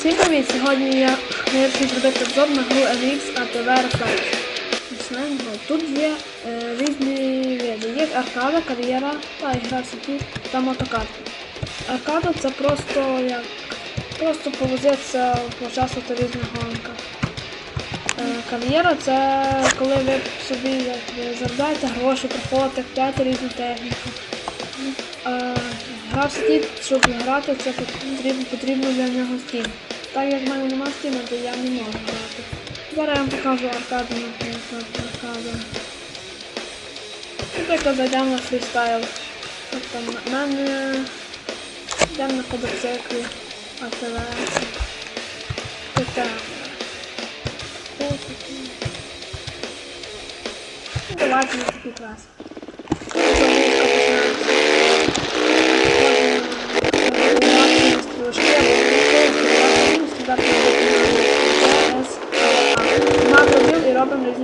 Всім привіт! Сьогодні я вирішив зробити обзор на гру MX ATV Reflex. Тут є е, різні види. Є аркада, кар'єра та ігра в сіті та мотокарти. Аркада це просто як просто повозитися поучаствувати в різних гонках. Е, кар'єра це коли ви собі як, заробляєте гроші, проходите, купляєте різну техніку. Е, Гра в сіті, щоб грати, це потрібно, потрібно для нього стім. Так як в мене немає стіма, то я не можу грати. Зараз я вам покажу аркаду, аркаду. Наприклад, зайдемо на фрістайл. Тобто в мене йдемо на квадроциклі, АТВ. Ну, Давайте на такий клас.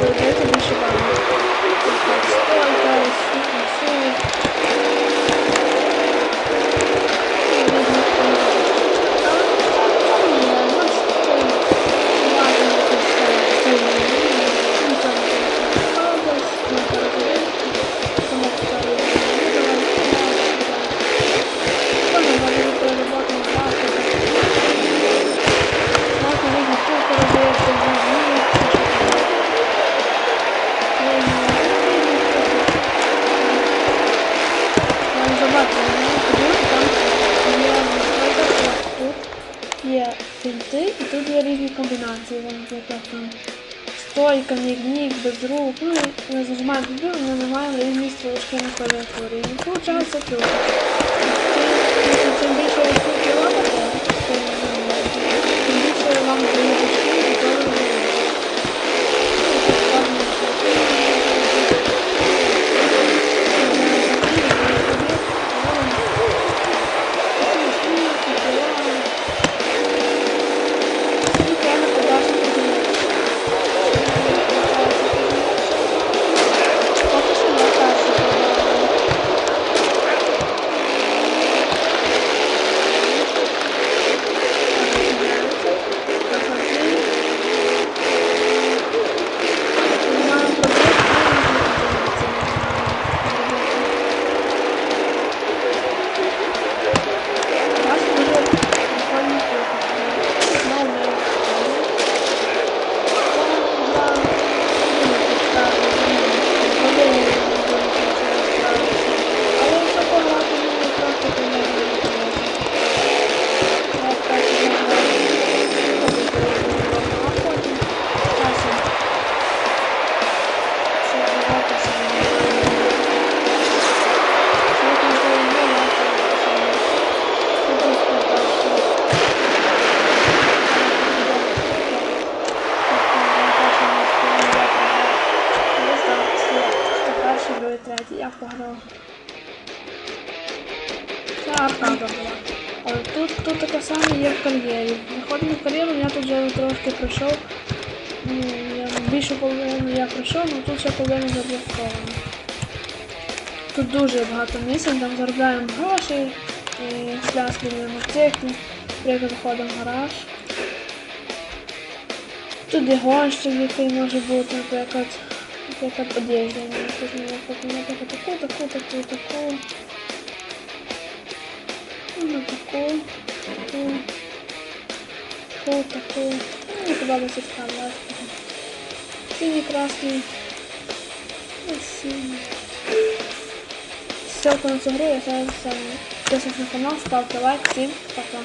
штуки, щоб отримати більше фінти і тут є різні комбінації, наприклад, там стойка, нік-нік, без рук. Ну, ми зажимаємо біду, ми нажимаємо різні стрілочки на клавіатурі. І виходить трюк. Чим більше ви робите, Другий, третій, я пограв. Це аркада була. Але тут, тут таке саме є в кар'єрі. Заходимо в кар'єру, я тут вже трошки пройшов. Ну, я більшу половину я пройшов, але тут ще половина заблокована. Тут дуже багато місць, там заробляємо гроші, і пляски на мотоциклі, наприклад, заходимо в гараж. Тут є гонщик, який може бути, наприклад, наприклад, одежда. Тут, наприклад, таку, таку, таку, таку. Ну, таку, таку, таку, таку. Ну, мені подобається така власна. Синій, красний. І синій. Ссылка на цю гру я зараз сам. Підписуйтесь на канал, ставте лайк, всім пока.